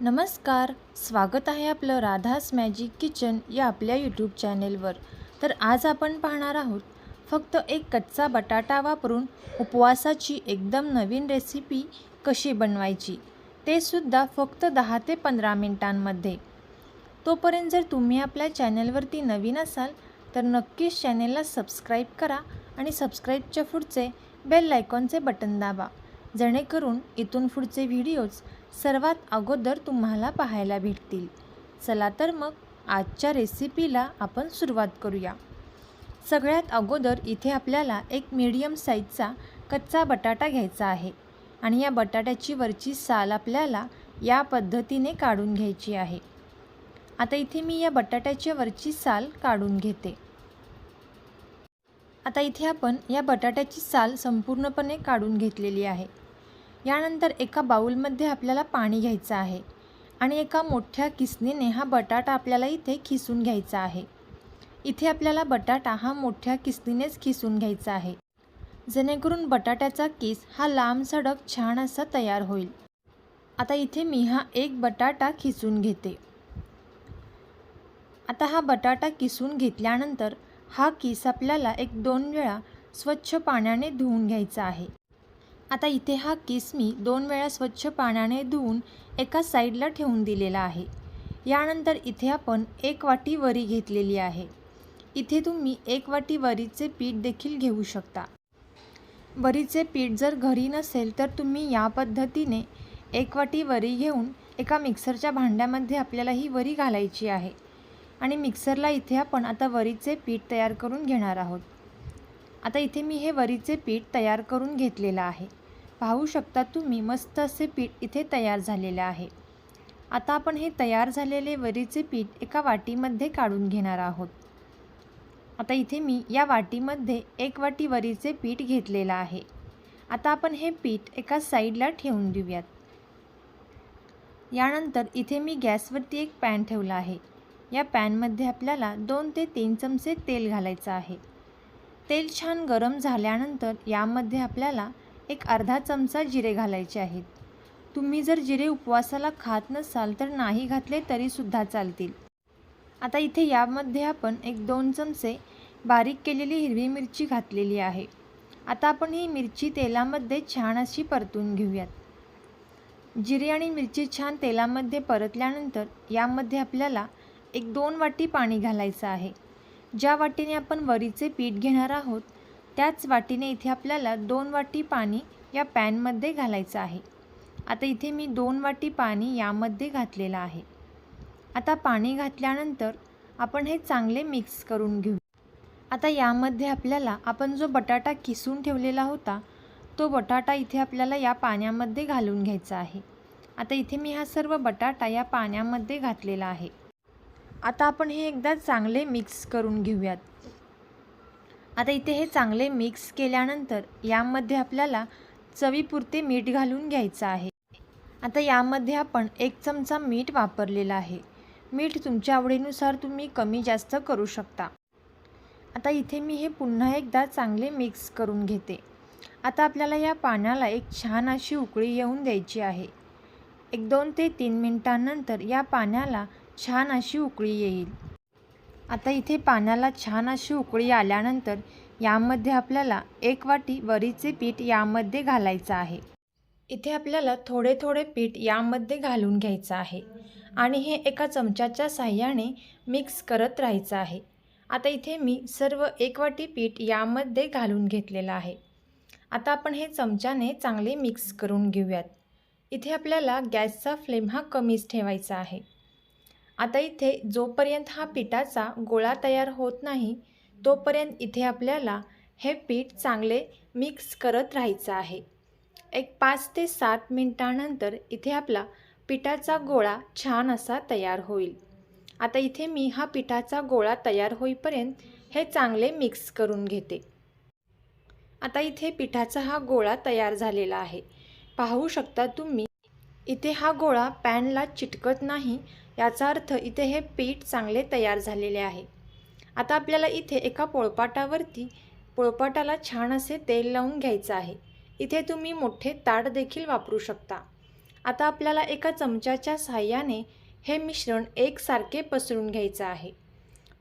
नमस्कार स्वागत आहे आपलं राधास मॅजिक किचन या आपल्या यूट्यूब चॅनेलवर तर आज आपण पाहणार आहोत फक्त एक कच्चा बटाटा वापरून उपवासाची एकदम नवीन रेसिपी कशी बनवायची ते सुद्धा फक्त दहा ते पंधरा मिनटांमध्ये. तोपर्यंत जर तुम्ही आपल्या चॅनलवरती नवीन असाल तर नक्कीच चॅनेलला सबस्क्राईब करा आणि सबस्क्राईबच्या पुढचे बेल आयकॉनचे बटन दाबा. जेणेकरून इथून पुढचे व्हिडिओज सर्वात अगोदर तुम्हाला पाहायला भेटतील. चला तर मग आजच्या रेसिपीला आपण सुरुवात करूया. सगळ्यात अगोदर इथे आपल्याला एक मीडियम साईजचा कच्चा बटाटा घ्यायचा आहे आणि या बटाट्याची वरची साल आपल्याला या पद्धतीने काढून घ्यायची आहे. आता इथे मी या बटाट्याच्या वरची साल काढून घेते. आता इथे आपण या बटाट्याची साल संपूर्णपणे काढून घेतलेली आहे. यानंतर एका बाऊलमध्ये आपल्याला पाणी घ्यायचं आहे आणि एका मोठ्या किसनीने हा बटाटा आपल्याला इथे खिसून घ्यायचा आहे. इथे आपल्याला बटाटा हा मोठ्या किसनीनेच खिसून घ्यायचा आहे. जेणेकरून बटाट्याचा किस हा लांब सडक छान असा तयार होईल. आता इथे मी हा एक बटाटा खिसून घेते. आता हा बटाटा किसून घेतल्यानंतर हा किस आपल्याला एक दोन वेळा स्वच्छ पाण्याने धुवून घ्यायचा आहे. आता इथे हा किस मी दोन वेळा स्वच्छ पाण्याने धुवून एका साईडला ठेवून दिलेला आहे. यानंतर इथे आपण एक वाटी वरी घेतलेली आहे. इथे तुम्ही एक वाटी वरीचे पीठ देखील घेऊ शकता. वरीचे पीठ जर घरी नसेल तर तुम्ही या पद्धतीने एक वाटी वरी घेऊन एका मिक्सरच्या भांड्यामध्ये आपल्याला ही वरी घालायची आहे. आणि मिक्सरला इथे आपण आता वरीचे पीठ तयार करून घेणार आहोत. आता इथे मी हे वरीचे पीठ तयार करून घेतलेलं आहे. पाहू शकता तुम्ही मस्त असे पीठ इथे तयार झालेलं आहे. आता आपण हे तयार झालेले वरीचे पीठ एका वाटीमध्ये काढून घेणार आहोत. आता इथे मी या वाटीमध्ये एक वाटी वरीचे पीठ घेतलेलं आहे. आता आपण हे पीठ एका साईडला ठेवून देऊयात. यानंतर इथे मी गॅसवरती एक पॅन ठेवला आहे. या पॅनमध्ये आपल्याला दोन ते तीन चमचे तेल घालायचं आहे. तेल छान गरम झाल्यानंतर यामध्ये आपल्याला एक अर्धा चमचा जिरे घालायचे आहेत. तुम्ही जर जिरे उपवासाला खात नसाल तर नाही घातले तरीसुद्धा चालतील. आता इथे यामध्ये आपण एक दोन चमचे बारीक केलेली हिरवी मिरची घातलेली आहे. आता आपण ही मिरची तेलामध्ये छान अशी परतून घेऊयात. जिरे आणि मिरची छान तेलामध्ये परतल्यानंतर यामध्ये आपल्याला एक दोन वाटी पाणी घालायचं आहे. ज्या वाटीने आपण वरीचे पीठ घेणार आहोत त्याच वाटीने इथे आपल्याला दोन वाटी पाणी या पॅनमध्ये घालायचं आहे. आता इथे मी दोन वाटी पाणी यामध्ये घातलेलं आहे. आता पाणी घातल्यानंतर आपण हे चांगले मिक्स करून घेऊ. आता यामध्ये आपल्याला आपण जो बटाटा किसून ठेवलेला होता तो बटाटा इथे आपल्याला या पाण्यामध्ये घालून घ्यायचा आहे. आता इथे मी हा सर्व बटाटा या पाण्यामध्ये घातलेला आहे. आता आपण हे एकदा चांगले मिक्स करून घेऊयात. आता इथे हे चांगले मिक्स केल्यानंतर यामध्ये आपल्याला चवीपुरते मीठ घालून घ्यायचं आहे. आता यामध्ये आपण एक चमचा मीठ वापरलेला आहे. मीठ तुमच्या आवडीनुसार तुम्ही कमी जास्त करू शकता. आता इथे मी हे पुन्हा एकदा चांगले मिक्स करून घेते. आता आपल्याला या पाण्याला एक छान अशी उकळी येऊन द्यायची आहे. एक दोन ते तीन मिनटांनंतर या पाण्याला छान अशी उकळी येईल. आता इथे पाण्याला छान अशी उकळी आल्यानंतर यामध्ये आपल्याला एक वाटी वरीचे पीठ यामध्ये घालायचं आहे. इथे आपल्याला थोडे थोडे पीठ यामध्ये घालून घ्यायचं आहे आणि हे एका चमच्याच्या साह्याने मिक्स करत राहायचं आहे. आता इथे मी सर्व एक वाटी पीठ यामध्ये घालून घेतलेलं आहे. आता आपण हे चमच्याने चांगले मिक्स करून घेऊयात. इथे आपल्याला गॅसचा फ्लेम हा कमीच ठेवायचा आहे. आता इथे जोपर्यंत हा पिठाचा गोळा तयार होत नाही तोपर्यंत इथे आपल्याला हे पीठ चांगले मिक्स करत राहायचं आहे. एक पाच ते सात मिनटानंतर इथे आपला पिठाचा गोळा छान असा तयार होईल. आता इथे मी हा पिठाचा गोळा तयार होईपर्यंत हे चांगले मिक्स करून घेते. आता इथे पिठाचा हा गोळा तयार झालेला आहे. पाहू शकता तुम्ही इथे हा गोळा पॅनला चिटकत नाही याचा अर्थ इथे हे पीठ चांगले तयार झालेले आहे. आता आपल्याला इथे एका पोळपाटावरती पोळपाटाला छान असे तेल लावून घ्यायचं आहे. इथे तुम्ही मोठे ताट देखील वापरू शकता. आता आपल्याला एका चमच्याच्या सहाय्याने हे मिश्रण एकसारखे पसरून घ्यायचं आहे.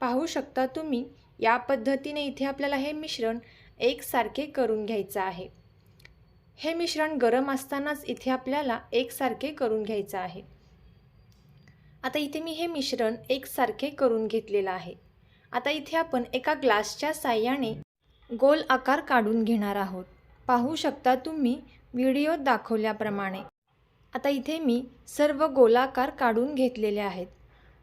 पाहू शकता तुम्ही या पद्धतीने इथे आपल्याला हे मिश्रण एकसारखे करून घ्यायचं आहे. हे मिश्रण गरम असतानाच इथे आपल्याला एकसारखे करून घ्यायचं आहे. आता इथे मी हे मिश्रण एकसारखे करून घेतलेलं आहे. आता इथे आपण एका ग्लासच्या साह्याने गोल आकार काढून घेणार आहोत. पाहू शकता तुम्ही व्हिडिओत दाखवल्याप्रमाणे. आता इथे मी सर्व गोलाकार काढून घेतलेले आहेत.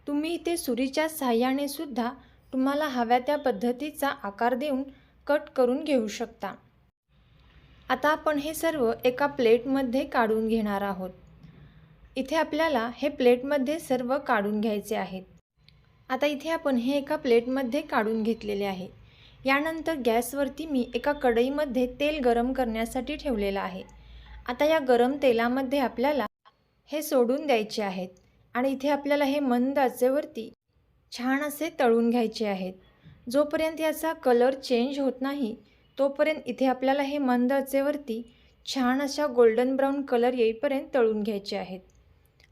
तुम्ही इथे सुरीच्या साह्याने सुद्धा तुम्हाला हव्या त्या पद्धतीचा आकार देऊन कट करून घेऊ शकता. आता आपण हे सर्व एका प्लेटमध्ये काढून घेणार आहोत. इथे आपल्याला हे प्लेटमध्ये सर्व काढून घ्यायचे आहेत. आता इथे आपण हे एका प्लेटमध्ये काढून घेतलेले आहे. यानंतर गॅसवरती मी एका कढईमध्ये तेल गरम करण्यासाठी ठेवलेलं आहे. आता या गरम तेलामध्ये आपल्याला हे सोडून द्यायचे आहेत आणि इथे आपल्याला हे मंद आचेवरती छान असे तळून घ्यायचे आहेत. जोपर्यंत याचा कलर चेंज होत नाही तोपर्यंत इथे आपल्याला हे मंद आचेवरती छान अशा गोल्डन ब्राऊन कलर येईपर्यंत तळून घ्यायचे आहेत.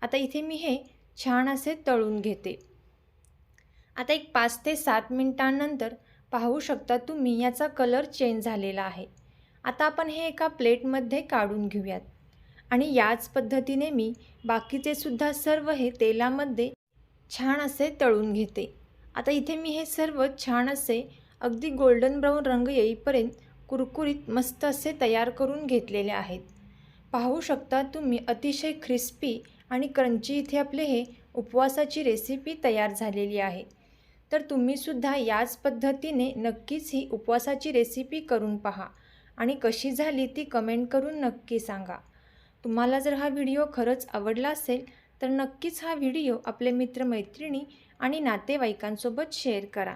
आता इथे मी हे छान असे तळून घेते. आता एक पाच ते सात मिनिटांनंतर पाहू शकता तुम्ही याचा कलर चेंज झालेला आहे. आता आपण हे एका प्लेटमध्ये काढून घेऊयात. आणि याच पद्धतीने मी बाकीचे सुद्धा सर्व हे तेलामध्ये छान असे तळून घेते. आता इथे मी हे सर्व छान असे अगदी गोल्डन ब्राऊन रंग येईपर्यंत कुरकुरीत मस्त असे तयार करून घेतलेले आहेत. पाहू शकता तुम्ही अतिशय क्रिस्पी आणि क्रंची इथे आपले हे उपवासाची रेसिपी तयार झालेली आहे. तर तुम्हीसुद्धा याच पद्धतीने नक्कीच ही उपवासाची रेसिपी करून पहा आणि कशी झाली ती कमेंट करून नक्की सांगा. तुम्हाला जर हा व्हिडिओ खरंच आवडला असेल तर नक्कीच हा व्हिडिओ आपले मित्रमैत्रिणी आणि नातेवाईकांसोबत शेअर करा.